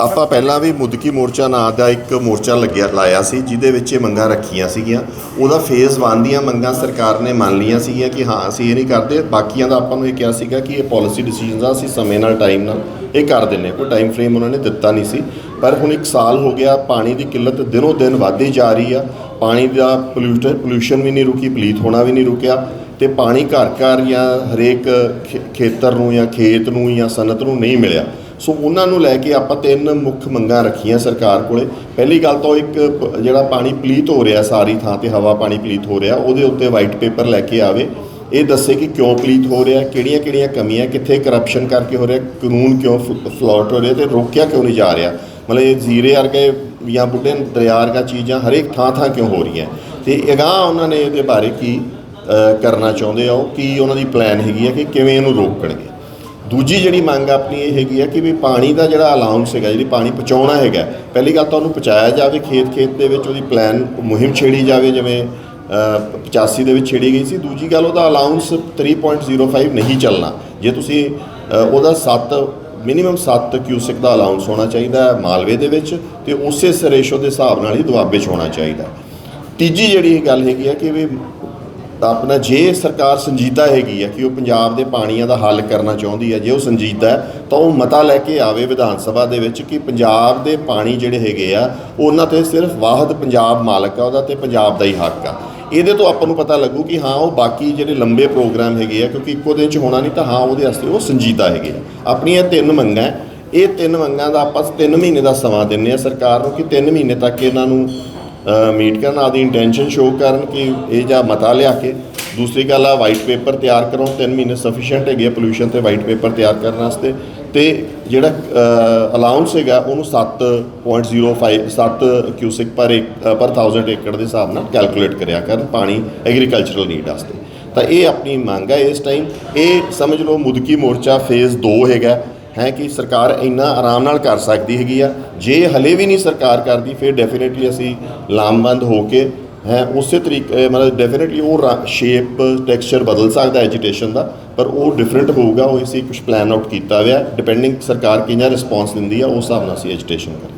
ਆਪਾਂ ਪਹਿਲਾਂ ਵੀ ਮੁਦਕੀ ਮੋਰਚਾ ਨਾਂ ਦਾ ਇੱਕ ਮੋਰਚਾ ਲੱਗਿਆ, ਲਾਇਆ ਸੀ, ਜਿਹਦੇ ਵਿੱਚ ਇਹ ਮੰਗਾਂ ਰੱਖੀਆਂ ਸੀਗੀਆਂ। ਉਹਦਾ ਫੇਜ਼ 1 ਦੀਆਂ ਮੰਗਾਂ ਸਰਕਾਰ ਨੇ ਮੰਨ ਲਈਆਂ ਸੀਗੀਆਂ ਕਿ ਹਾਂ, ਅਸੀਂ ਇਹ ਨਹੀਂ ਕਰਦੇ। ਬਾਕੀਆਂ ਦਾ ਆਪਾਂ ਨੂੰ ਇਹ ਕਿਹਾ ਸੀਗਾ ਕਿ ਇਹ ਪਾਲਿਸੀ ਡਿਸੀਜਨਸ ਆ, ਅਸੀਂ ਸਮੇਂ ਨਾਲ ਟਾਈਮ ਨਾਲ ਇਹ ਕਰ ਦਿੰਨੇ ਕੋਈ ਟਾਈਮ ਫਰੇਮ ਉਹਨਾਂ ਨੇ ਦਿੱਤਾ ਨਹੀਂ ਸੀ। ਪਰ ਹੁਣ ਇੱਕ ਸਾਲ ਹੋ ਗਿਆ, ਪਾਣੀ ਦੀ ਕਿੱਲਤ ਦਿਨੋ ਦਿਨ ਵੱਧਦੀ ਜਾ ਰਹੀ ਆ। ਪਾਣੀ ਦਾ ਪੋਲਿਊਸ਼ਨ ਪੋਲਿਊਸ਼ਨ ਵੀ ਨਹੀਂ ਰੁਕੀ ਪਲੀਤ ਹੋਣਾ ਵੀ ਨਹੀਂ ਰੁਕਿਆ। ਤੇ ਪਾਣੀ ਘਰ ਘਰ ਜਾਂ ਹਰੇਕ ਖੇ- ਖੇਤਰ ਨੂੰ ਜਾਂ ਖੇਤ ਨੂੰ ਜਾਂ ਸਨਅਤ ਨੂੰ ਨਹੀਂ ਮਿਲਿਆ। ਸੋ ਉਹਨਾਂ ਨੂੰ ਲੈ ਕੇ ਆਪਾਂ ਤਿੰਨ ਮੁੱਖ ਮੰਗਾਂ ਰੱਖੀਆਂ ਸਰਕਾਰ ਕੋਲੇ। ਪਹਿਲੀ ਗੱਲ ਤਾਂ ਉਹ ਇੱਕ ਪ- ਜਿਹੜਾ ਪਾਣੀ ਪਲੀਤ ਹੋ ਰਿਹਾ ਸਾਰੀ ਥਾਂ ਤੇ, ਹਵਾ ਪਾਣੀ ਪਲੀਤ ਹੋ ਰਿਹਾ, ਉਹਦੇ ਉੱਤੇ ਵਾਈਟ ਪੇਪਰ ਲੈ ਕੇ ਆਵੇ। ਇਹ ਦੱਸੇ ਕਿ ਕਿਉਂ ਪਲੀਤ ਹੋ ਰਿਹਾ ਕਿਹੜੀਆਂ ਕਿਹੜੀਆਂ ਕਮੀਆਂ, ਕਿੱਥੇ ਕਰਪਸ਼ਨ ਕਰਕੇ ਹੋ ਰਿਹਾ, ਕਾਨੂੰਨ ਕਿਉਂ ਫਲੋਟ ਹੋ ਰਿਹਾ ਤੇ ਰੋਕਿਆ ਕਿਉਂ ਨਹੀਂ ਜਾ ਰਿਹਾ? ਮਤਲਬ ਇਹ ਜ਼ੀਰੇ ਵਰਗੇ ਜਾਂ ਬੁੱਢੇ ਦਰਿਆ ਵਰਗਾ ਚੀਜ਼ਾਂ ਹਰੇਕ ਥਾਂ ਥਾਂ ਕਿਉਂ ਹੋ ਰਹੀਆਂ? ਤੇ ਅਗਾਂਹ ਉਹਨਾਂ ਨੇ ਇਹਦੇ ਬਾਰੇ ਕੀ ਕਰਨਾ ਚਾਹੁੰਦੇ ਆ ਉਹ, ਕੀ ਉਹਨਾਂ ਦੀ ਪਲਾਨ ਹੈਗੀ ਹੈ ਕਿ ਕਿਵੇਂ ਇਹਨੂੰ ਰੋਕਣਗੇ? ਦੂਜੀ ਜਿਹੜੀ ਮੰਗ ਆਪਣੀ ਇਹ ਹੈਗੀ ਆ ਕਿ ਵੀ ਪਾਣੀ ਦਾ ਜਿਹੜਾ ਅਲਾਉਂਸ ਹੈਗਾ ਜਿਹੜੀ ਪਾਣੀ ਪਹੁੰਚਾਉਣਾ ਹੈਗਾ ਪਹਿਲੀ ਗੱਲ ਤਾਂ ਉਹਨੂੰ ਪਹੁੰਚਾਇਆ ਜਾਵੇ ਖੇਤ ਖੇਤ ਦੇ ਵਿੱਚ ਉਹਦੀ ਪਲਾਨ ਮੁਹਿੰਮ ਛੇੜੀ ਜਾਵੇ ਜਿਵੇਂ ਅ, 85 ਦੇ ਵਿੱਚ ਛੇੜੀ ਗਈ ਸੀ। ਦੂਜੀ ਗੱਲ ਉਹਦਾ ਅਲਾਉਂਸ 3.05 ਨਹੀਂ ਚੱਲਣਾ। ਜੇ ਤੁਸੀਂ ਉਹਦਾ 7 ਮਿਨੀਮਮ 7 ਕਿਊਸਿਕ ਦਾ ਅਲਾਉਂਸ ਹੋਣਾ ਚਾਹੀਦਾ ਹੈ ਮਾਲਵੇ ਦੇ ਵਿੱਚ ਤੇ ਉਸੇ ਰੇਸ਼ੋ ਦੇ ਹਿਸਾਬ ਨਾਲ ਹੀ ਦੁਆਬੇ 'ਚ ਹੋਣਾ ਚਾਹੀਦਾ ਤੀਜੀ ਜਿਹੜੀ ਗੱਲ ਹੈਗੀ ਆ ਕਿ ਵੀ ਤਾਂ ਆਪਣਾ ਜੇ ਸਰਕਾਰ ਸੰਜੀਦਾ ਹੈਗੀ ਹੈ ਕਿ ਉਹ ਪੰਜਾਬ ਦੇ ਪਾਣੀਆਂ ਦਾ ਹੱਲ ਕਰਨਾ ਚਾਹੁੰਦੀ ਹੈ ਜੇ ਉਹ ਸੰਜੀਦਾ ਹੈ, ਤਾਂ ਉਹ ਮਤਾ ਲੈ ਕੇ ਆਵੇ ਵਿਧਾਨ ਸਭਾ ਦੇ ਵਿੱਚ ਕਿ ਪੰਜਾਬ ਦੇ ਪਾਣੀ ਜਿਹੜੇ ਹੈਗੇ ਆ, ਉਹਨਾਂ ਤੇ ਸਿਰਫ ਵਾਹਦ ਪੰਜਾਬ ਮਾਲਕ ਆ, ਉਹਦਾ ਤੇ ਪੰਜਾਬ ਦਾ ਹੀ ਹੱਕ ਆ। ਇਹਦੇ ਤੋਂ ਆਪਾਂ ਨੂੰ ਪਤਾ ਲੱਗੂ ਕਿ ਹਾਂ, ਉਹ ਬਾਕੀ ਜਿਹੜੇ ਲੰਬੇ ਪ੍ਰੋਗਰਾਮ ਹੈਗੇ ਆ, ਕਿਉਂਕਿ ਇੱਕੋ ਦਿਨ ਚ ਹੋਣਾ ਨਹੀਂ ਤਾਂ ਹਾਂ, ਉਹਦੇ ਵਾਸਤੇ ਉਹ ਸੰਜੀਦਾ ਹੈਗੇ ਆ। ਆਪਣੀਆਂ ਤਿੰਨ ਮੰਗਾਂ ਇਹ ਤਿੰਨ ਮੰਗਾਂ ਦਾ ਆਪਾਂ 3 ਮਹੀਨੇ ਦਾ ਸਮਾਂ ਦਿੰਨੇ ਆ ਸਰਕਾਰ ਨੂੰ ਕਿ 3 ਮਹੀਨੇ ਤੱਕ ਇਹਨਾਂ ਨੂੰ ਮੀਟ ਕਰਨ ਆਦੀ ਇੰਟੈਂਸ਼ਨ ਸ਼ੋ ਕਰਨ ਕਿ ਇਹ ਜਾਂ ਮਤਾ ਲਿਆ ਕੇ ਦੂਸਰੀ ਗੱਲ ਆ ਵਾਈਟ ਪੇਪਰ ਤਿਆਰ ਕਰੋ 3 ਮਹੀਨੇ ਸਫੀਸ਼ੀਐਂਟ ਹੈਗੇ ਪੋਲੂਸ਼ਨ ਤੇ ਵਾਈਟ ਪੇਪਰ ਤਿਆਰ ਕਰਨ ਵਾਸਤੇ। ਤੇ ਜਿਹੜਾ ਅਲਾਉਂਸ ਹੈਗਾ, ਉਹਨੂੰ 7.05 7 ਕਿਊਸਿਕ ਪਰ ਏਕ ਪਰ 1000 ਏਕੜ ਦੇ ਹਿਸਾਬ ਨਾਲ ਕੈਲਕੂਲੇਟ ਕਰਿਆ ਕਰਨ ਪਾਣੀ ਐਗਰੀਕਲਚਰਲ ਨੀਡ ਵਾਸਤੇ। ਤਾਂ ਇਹ ਆਪਣੀ ਮੰਗ ਹੈ ਇਸ ਟਾਈਮ ਇਹ ਸਮਝ ਲਓ ਮੁਦਕੀ ਮੋਰਚਾ ਫੇਜ਼ 2 ਹੈਗਾ। ਹੈ ਕਿ ਸਰਕਾਰ ਇੰਨਾ ਆਰਾਮ ਨਾਲ ਕਰ ਸਕਦੀ ਹੈਗੀ ਆ। ਜੇ ਹਲੇ ਵੀ ਨਹੀਂ ਸਰਕਾਰ ਕਰਦੀ, ਫਿਰ ਡੈਫੀਨਿਟਲੀ ਅਸੀਂ ਲਾਮਬੰਦ ਹੋ ਕੇ, ਹੈ, ਉਸੇ ਤਰੀਕੇ ਮਤਲਬ ਡੈਫੀਨਿਟਲੀ ਉਹ ਸ਼ੇਪ ਟੈਕਸਚਰ ਬਦਲ ਸਕਦਾ ਐਜੀਟੇਸ਼ਨ ਦਾ, ਪਰ ਉਹ ਡਿਫਰੈਂਟ ਹੋਊਗਾ, ਉਹ ਅਸੀਂ ਕੁਝ ਪਲਾਨ ਆਊਟ ਕੀਤਾ ਹੋਇਆ। ਡਿਪੈਂਡਿੰਗ ਸਰਕਾਰ ਕਿੰਨਾ ਰਿਸਪੌਂਸ ਦਿੰਦੀ ਆ, ਉਸ ਹਿਸਾਬ ਨਾਲ ਅਸੀਂ ਐਜੀਟੇਸ਼ਨ ਕਰਾਂਗੇ।